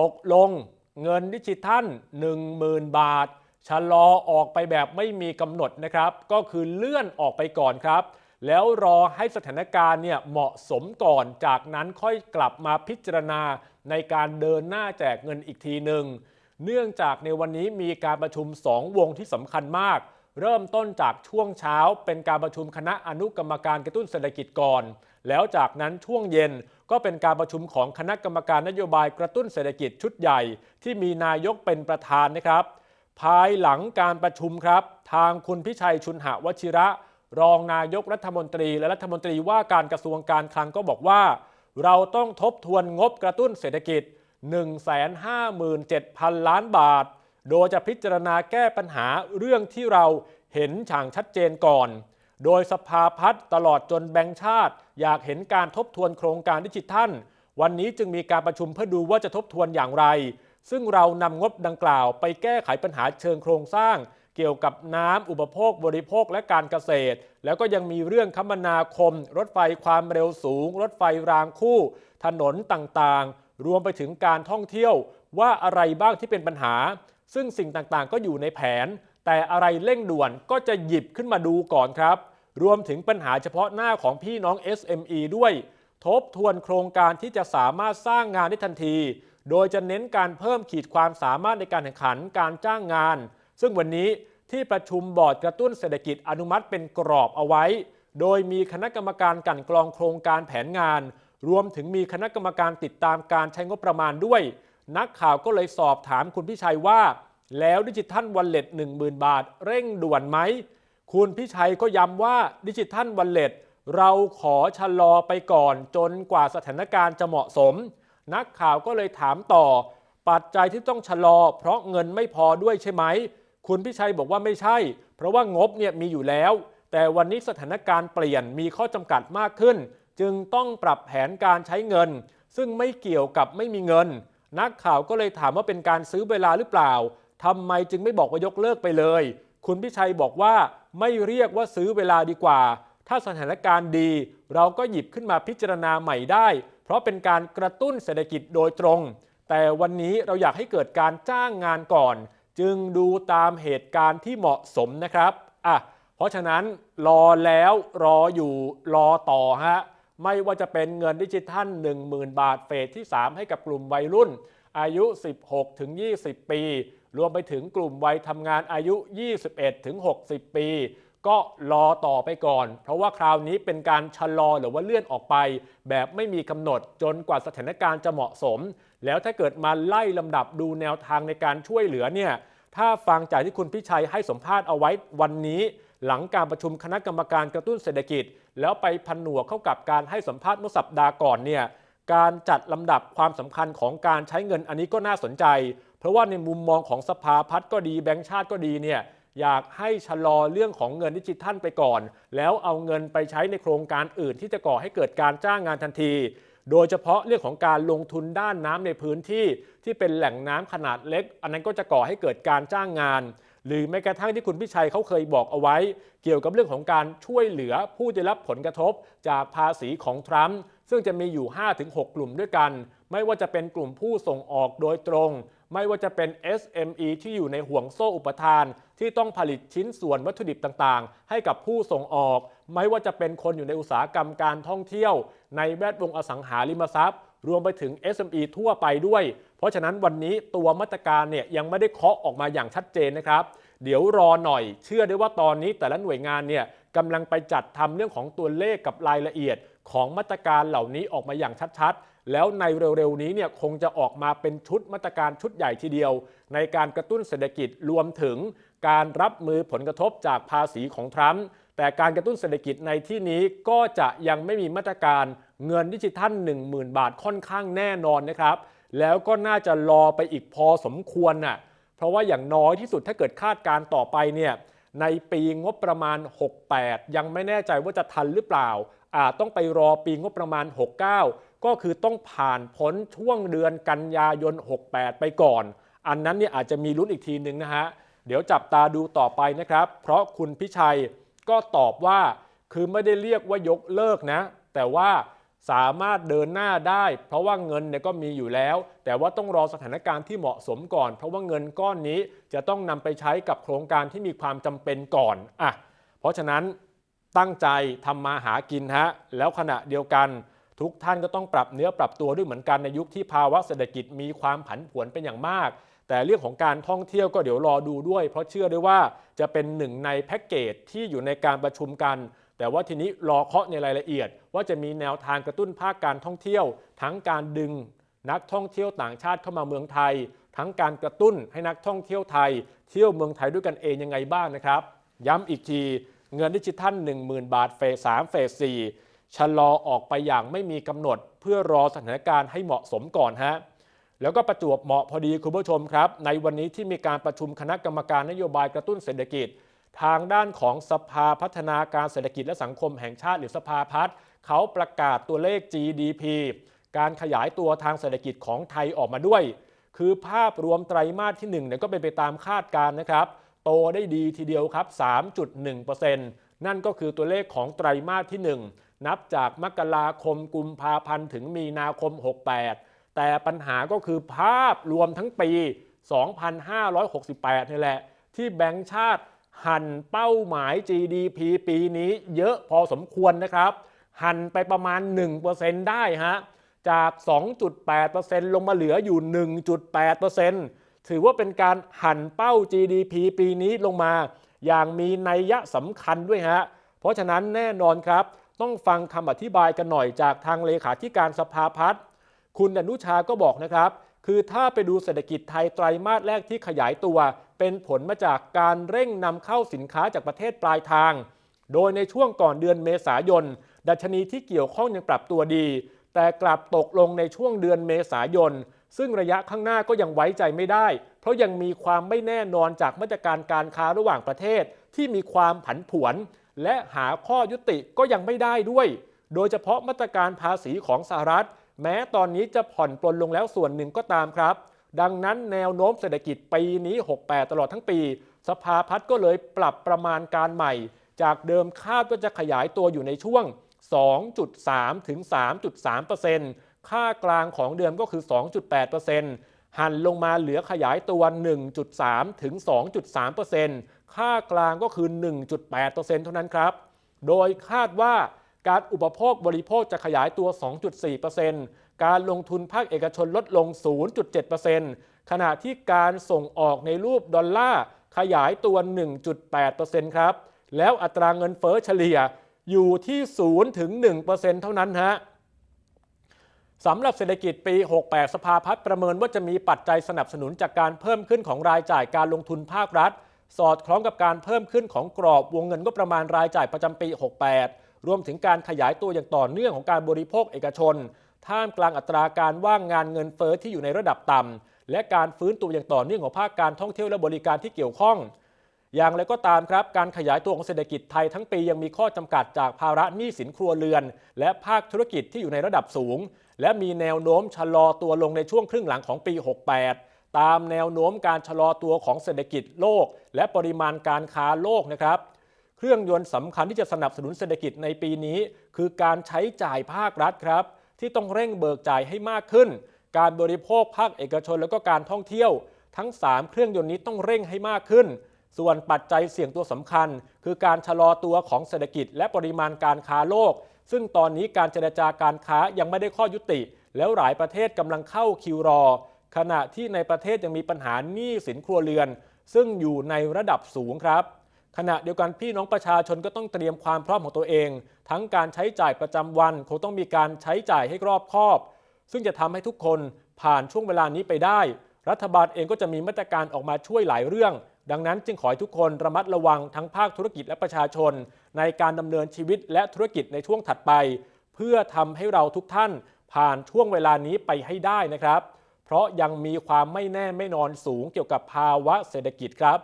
ตกลงเงินดิจิทัล 10,000 บาท ชะลอออกไปแบบไม่มีกำหนดนะครับ ก็คือเลื่อนออกไปก่อนครับ แล้วรอให้สถานการณ์เนี่ยเหมาะสมก่อนจากนั้นค่อยกลับมาพิจารณาในการเดินหน้าแจกเงินอีกทีหนึ่งเนื่องจากในวันนี้มีการประชุม 2 วงที่สำคัญมาก เริ่มต้นจากช่วงเช้า เป็นการประชุมคณะอนุกรรมการกระตุ้นเศรษฐกิจก่อน แล้วจากนั้นช่วงเย็น ก็เป็นการประชุมของคณะกรรมการนโยบายกระตุ้นเศรษฐกิจชุดใหญ่ ที่มีนายกเป็นประธานนะครับ ภายหลังการประชุมครับ ทางคุณพิชัยชุนหวชิระ รองนายกรัฐมนตรีและรัฐมนตรีว่าการกระทรวงการคลังก็บอกว่า เราต้องทบทวนงบกระตุ้นเศรษฐกิจ 157,000 ล้านบาท โดยจะพิจารณาแก้ปัญหาเรื่องที่เราเห็นฉางชัดเจนก่อน โดยสภาพัฒน์ตลอดจนแบงค์ชาติ อยากเห็นการทบทวนโครงการดิจิทัล วันนี้จึงมีการประชุมเพื่อดูว่าจะทบทวนอย่างไร ซึ่งเรานำงบดังกล่าว ไปแก้ไขปัญหาเชิงโครงสร้าง เกี่ยวกับน้ำอุปโภคบริโภคและการเกษตร แล้วก็ยังมีเรื่องคมนาคม รถไฟความเร็วสูง รถไฟรางคู่ ถนนต่างๆ รวมไปถึงการท่องเที่ยวว่าอะไรบ้างที่เป็นปัญหา ซึ่งสิ่งต่างๆ ก็อยู่ในแผน แต่อะไรเร่งด่วนก็จะหยิบขึ้นมาดูก่อนครับ รวมถึงปัญหาเฉพาะหน้าของพี่น้อง SME ด้วย ทบทวนโครงการที่จะสามารถสร้างงานได้ทันที โดยจะเน้นการเพิ่มขีดความสามารถในการแข่งขันการจ้างงาน ซึ่งวันนี้ที่ประชุมบอร์ดกระตุ้นเศรษฐกิจอนุมัติเป็นกรอบเอาไว้ โดยมีคณะกรรมการกันกรองโครงการแผนงาน รวมถึงมีคณะกรรมการติดตามการใช้งบประมาณด้วย นักข่าวก็เลยสอบถามคุณพิชัยว่า แล้วดิจิทัลวันเล็ต10,000 บาท เร่งด่วนไหม คุณพิชัยก็ย้ำว่าดิจิทัลวันเล็ตเราขอชะลอไปก่อนจนกว่าสถานการณ์จะเหมาะสม นักข่าวก็เลยถามต่อ ปัจจัยที่ต้องชะลอ เพราะเงินไม่พอด้วยใช่ไหม คุณพิชัยบอกว่าไม่ใช่ เพราะว่างบเนี่ยมีอยู่แล้ว แต่วันนี้สถานการณ์เปลี่ยนมีข้อจำกัดมากขึ้น จึงต้องปรับแผนการใช้เงิน ซึ่งไม่เกี่ยวกับไม่มีเงิน นักข่าวก็เลยถามว่าเป็นการซื้อเวลาหรือเปล่า ทำไมจึงไม่บอกว่ายกเลิกไปเลย คุณพิชัยบอกว่าไม่เรียกว่าซื้อเวลาดีกว่า ถ้าสถานการณ์ดี เราก็หยิบขึ้นมาพิจารณาใหม่ได้ เพราะเป็นการกระตุ้นเศรษฐกิจโดยตรง แต่วันนี้เราอยากให้เกิดการจ้างงานก่อน จึงดูตามเหตุการณ์ที่เหมาะสมนะครับอะเพราะฉะนั้นรอแล้วรออยู่รอต่อฮะไม่ว่าจะเป็นเงินดิจิทัล 10,000 บาทเฟสที่ 3 ให้กับกลุ่มวัยรุ่น อายุ 16 ถึง 20 ปี รวมไปถึงกลุ่มวัยทำงานอายุ 21 ถึง 60 ปี ก็รอต่อไปก่อน เพราะว่าคราวนี้เป็นการชะลอหรือว่าเลื่อนออกไป แบบไม่มีกำหนดจนกว่าสถานการณ์จะเหมาะสม แล้วถ้าเกิดมาไล่ลำดับดูแนวทางในการช่วยเหลือเนี่ยถ้าฟังจากที่คุณพิชัยให้สัมภาษณ์เอาไว้วันนี้ หลังการประชุมคณะกรรมการกระตุ้นเศรษฐกิจ แล้วไปพันหนวกเข้ากับการให้สัมภาษณ์เมื่อสัปดาห์ก่อนเนี่ยการจัดลำดับความสำคัญของการใช้เงินอันนี้ก็น่าสนใจ เพราะว่าในมุมมองของสภาพัฒน์ก็ดีแบงก์ชาติก็ดีเนี่ยอยากให้ชะลอเรื่องของเงินดิจิทัลไปก่อน แล้วเอาเงินไปใช้ในโครงการอื่นที่จะก่อให้เกิดการจ้างงานทันที โดยเฉพาะเรื่องของการลงทุนด้านน้ำในพื้นที่ที่เป็นแหล่งน้ำขนาดเล็ก อันนั้นก็จะก่อให้เกิดการจ้างงาน หรือแม้กระทั่งที่คุณพิชัยเขาเคยบอกเอาไว้ เกี่ยวกับเรื่องของการช่วยเหลือผู้ได้รับผลกระทบจากภาษีของทรัมป์ซึ่งจะมีอยู่ 5-6 กลุ่มด้วยกัน ไม่ว่าจะเป็นกลุ่มผู้ส่งออกโดยตรง ไม่ว่าจะเป็น SME ที่อยู่ในห่วงโซ่อุปทาน ที่ต้องผลิตชิ้นส่วนวัตถุดิบต่างๆ ให้กับผู้ส่งออก ไม่ว่าจะเป็นคนอยู่ในอุตสาหกรรมการท่องเที่ยว ในแวดวงอสังหาริมทรัพย์ รวมไปถึง SME ทั่วไปด้วย เพราะฉะนั้นวันนี้ตัวมาตรการเนี่ยยังไม่ได้เคาะออกมาอย่างชัดเจนนะครับเดี๋ยวรอหน่อย เชื่อได้ว่าตอนนี้แต่ละหน่วยงานเนี่ยกำลังไปจัดทำเรื่องของตัวเลขกับรายละเอียดของมาตรการเหล่านี้ออกมาอย่างชัดๆ แล้วในเร็วๆนี้เนี่ยคงจะออกมาเป็นชุดมาตรการชุดใหญ่ทีเดียว ในการกระตุ้นเศรษฐกิจรวมถึงการรับมือผลกระทบจากภาษีของทรัมป์แต่การกระตุ้นเศรษฐกิจในที่นี้ก็จะยังไม่มีมาตรการเงินดิจิทัล 10,000 บาทค่อนข้างแน่นอนนะครับ แล้วก็น่าจะรอไปอีกพอสมควรน่ะเพราะว่าอย่างน้อยที่สุดถ้าเกิดคาดการ์ต่อไปเนี่ยในปีงบประมาณ 68 ยังไม่แน่ใจว่าจะทันหรือเปล่าอาจต้องไปรอปีงบประมาณ 69 ก็คือต้องผ่านพ้นช่วงเดือนกันยายน 68 ไปก่อน อันนั้นเนี่ยอาจจะมีลุ้นอีกทีหนึ่งนะฮะ เดี๋ยวจับตาดูต่อไปนะครับ เพราะคุณพิชัยก็ตอบว่าคือไม่ได้เรียกว่ายกเลิกนะ แต่ว่าสามารถเดินหน้าได้ เพราะว่าเงินเนี่ยก็มีอยู่แล้ว แต่ว่าต้องรอสถานการณ์ที่เหมาะสมก่อน เพราะว่าเงินก้อนนี้จะต้องนำไปใช้กับโครงการที่มีความจำเป็นก่อนอะเพราะฉะนั้นตั้งใจทำมาหากินฮะแล้วขณะเดียวกัน ทุกท่านก็ต้องปรับเนื้อปรับตัวด้วยเหมือนกันในยุคที่ภาวะเศรษฐกิจมีความผันผวนเป็นอย่างมาก แต่เรื่องของการท่องเที่ยวก็เดี๋ยวรอดูด้วย เพราะเชื่อด้ว่าจะเป็นหนึ่งในแพ็กเกจที่อยู่ในการประชุมกัน แต่ว่าทีนี้รอเคาะในรายละเอียด ว่าจะมีแนวทางกระตุ้นภาคการท่องเที่ยว ทั้งการดึงนักท่องเที่ยวต่างชาติเข้ามาเมืองไทย ทั้งการกระตุ้นให้นักท่องเที่ยวไทย เที่ยวเมืองไทยด้วยกันเองยังไงบ้างนะครับ ย้ำอีกทีเงินดิจิทัล 10,000 บาทเฟส3เฟส4 ชะลอออกไปอย่างไม่มีกำหนด เพื่อรอสถานการณ์ให้เหมาะสมก่อนฮะแล้วก็ประจวบเหมาะพอดีคุณผู้ชมครับ ในวันนี้ที่มีการประชุมคณะกรรมการนโยบายกระตุ้นเศรษฐกิจ ทางด้านของสภาพัฒนาการเศรษฐกิจและสังคมแห่งชาติหรือสภาพัฒน์เขาประกาศตัวเลข GDP การขยายตัวทางเศรษฐกิจของไทยออกมาด้วย คือภาพรวมไตรมาสที่1เนี่ยก็เป็นไปตามคาดการณ์นะครับ โตได้ดีทีเดียวครับ 3.1%นั่นก็คือตัวเลขของไตรมาสที่ 1 นับจากมกราคมกุมภาพันธ์ถึงมีนาคม 68 แต่ปัญหาก็คือภาพรวมทั้งปี 2568 นี่แหละ ที่แบงก์ชาติหันเป้าหมาย GDP ปีนี้เยอะพอสมควรนะครับ หันไปประมาณ 1%ได้ฮะ จาก 2.8%ลงมาเหลืออยู่ 1.8%ถือว่าเป็นการหันเป้า GDP ปีนี้ลงมา อย่างมีนัยยะสำคัญด้วยฮะ เพราะฉะนั้นแน่นอนครับ ต้องฟังคำอธิบายกันหน่อยจากทางเลขาธิการสภาพัฒน์คุณอนุชาก็บอกนะครับ คือถ้าไปดูเศรษฐกิจไทยไตรมาสแรกที่ขยายตัว เป็นผลมาจากการเร่งนำเข้าสินค้าจากประเทศปลายทาง โดยในช่วงก่อนเดือนเมษายน ดัชนีที่เกี่ยวข้องยังปรับตัวดี แต่กลับตกลงในช่วงเดือนเมษายน ซึ่งระยะข้างหน้าก็ยังไว้ใจไม่ได้ เพราะยังมีความไม่แน่นอนจากมาตรการการค้าระหว่างประเทศที่มีความผันผวน และหาข้อยุติก็ยังไม่ได้ด้วย โดยเฉพาะมาตรการภาษีของสหรัฐ แม้ตอนนี้จะผ่อนปลนลงแล้วส่วนหนึ่งก็ตามครับ ดังนั้นแนวโน้มเศรษฐกิจปีนี้ 68 ตลอดทั้งปี สภาพัฒน์ก็เลยปรับประมาณการใหม่ จากเดิมคาดว่าจะขยายตัวอยู่ในช่วง 2.3 ถึง 3.3%ค่ากลางของเดิมก็คือ 2.8%หันลงมาเหลือขยายตัว 1.3 ถึง 2.3% ค่ากลางก็คือ 1.8%เท่านั้นครับ โดยคาดว่าการอุปโภคบริโภคจะขยายตัว 2.4%การลงทุนภาคเอกชนลดลง 0.7%ขณะที่การส่งออกในรูปดอลลาร์ขยายตัว 1.8%ครับ แล้วอัตราเงินเฟ้อเฉลี่ยอยู่ที่ 0 ถึง 1%เท่านั้นฮะสำหรับเศรษฐกิจปี 68 สภาพัฒน์ประเมินว่าจะมีปัจจัยสนับสนุนจากการเพิ่มขึ้นของรายจ่ายการลงทุนภาครัฐ สอดคล้องกับการเพิ่มขึ้นของกรอบวงเงินก็ประมาณรายจ่ายประจำปี 68 รวมถึงการขยายตัวอย่างต่อเนื่องของการบริโภคเอกชน ท่ามกลางอัตราการว่างงานเงินเฟ้อที่อยู่ในระดับต่ำและการฟื้นตัวอย่างต่อเนื่องของภาคการท่องเที่ยวและบริการที่เกี่ยวข้อง อย่างไรก็ตามครับ การขยายตัวของเศรษฐกิจไทยทั้งปียังมีข้อจำกัดจากภาระหนี้สินครัวเรือน และภาคธุรกิจที่อยู่ในระดับสูง และมีแนวโน้มชะลอตัวลงในช่วงครึ่งหลังของปี 68 ตามแนวโน้มการชะลอตัวของเศรษฐกิจโลก และปริมาณการค้าโลกนะครับ เครื่องยนต์สำคัญที่จะสนับสนุนเศรษฐกิจในปีนี้ คือการใช้จ่ายภาครัฐครับ ที่ต้องเร่งเบิกจ่ายให้มากขึ้น การบริโภคภาคเอกชนแล้วก็การท่องเที่ยว ทั้ง 3 เครื่องยนต์นี้ต้องเร่งให้มากขึ้น ส่วนปัจจัยเสี่ยงตัวสำคัญ คือการชะลอตัวของเศรษฐกิจ และปริมาณการค้าโลก ซึ่งตอนนี้การเจรจาการค้ายังไม่ได้ข้อยุติ แล้วหลายประเทศกำลังเข้าคิวรอ ขณะที่ในประเทศยังมีปัญหาหนี้สินครัวเรือน ซึ่งอยู่ในระดับสูงครับ ขณะเดียวกันพี่น้องประชาชนก็ต้องเตรียมความพร้อมของตัวเอง ทั้งการใช้จ่ายประจำวันคงต้องมีการใช้จ่ายให้รอบคอบ ซึ่งจะทำให้ทุกคนผ่านช่วงเวลานี้ไปได้ รัฐบาลเองก็จะมีมาตรการออกมาช่วยหลายเรื่อง ดังนั้นจึงขอให้ทุกคนระมัดระวังทั้งภาคธุรกิจและประชาชน ในการดำเนินชีวิตและธุรกิจในช่วงถัดไป เพื่อทำให้เราทุกท่านผ่านช่วงเวลานี้ไปให้ได้นะครับ เพราะยังมีความไม่แน่ไม่นอนสูงเกี่ยวกับภาวะเศรษฐกิจครับ